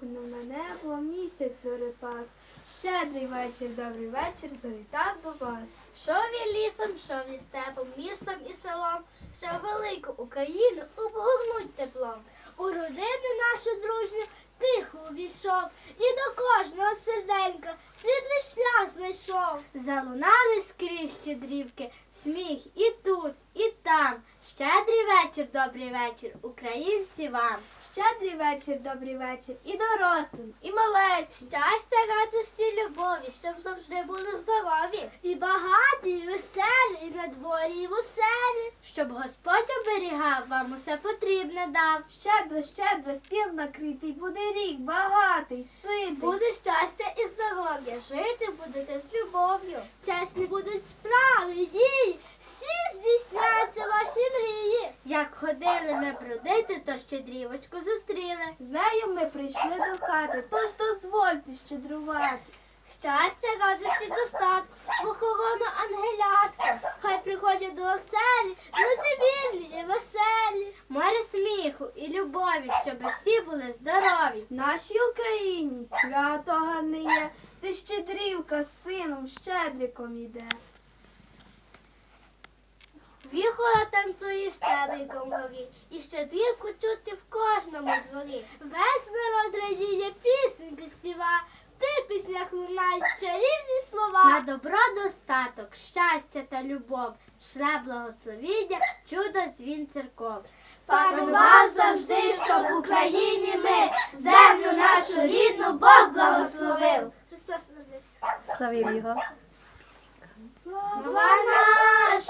вимкнув на небо місяць зорепас. Щедрий вечір, добрий вечір, завітав до вас. Що він лісом, що він степом, містом і селом, що велику Україну обгорнуть теплом. У родину нашу дружню тихо увійшов і до кожного серденька світлий шлях знайшов. Залунали скрізь щедрівки, сміх і тут, і там. Щедрий вечір, добрий вечір, українці вам. Щедрий вечір, добрий вечір, і дорослим, і малечі. Щастя, радості, любові, щоб завжди були здорові. І багаті, і веселі, і на дворі, і в оселі. Щоб Господь оберігав, вам усе потрібне дав. Щедро, щедро, стіл накритий, буде рік, багатий, ситий. Буде щастя і здоров'я, жити будете з любов'ю. Чесні будуть справи, дії, всі здійсняться ваші мрії. Як ходили ми бродити, то щедрівочку зустріли. З нею ми прийшли до хати, тож дозвольте щедрувати. Щастя, радості, достатку, охорону ангелятку. Хай приходять до оселі, друзі вільні і веселі. Море сміху і любові, щоб всі були здорові. В Нашій Україні свято гарне є, це щедрівка з сином щедриком іде. Віхора танцює щедриком горі, і щедрівку чути в кожному дворі. Весь народ радіє, пісеньки співа, піснях лунають чарівні слова. На добро достаток, щастя та любов, шле благословіння, чудо дзвін церков. Панував завжди, щоб в Україні мир, землю нашу рідну Бог благословив. Христос народився. Славів його. Слава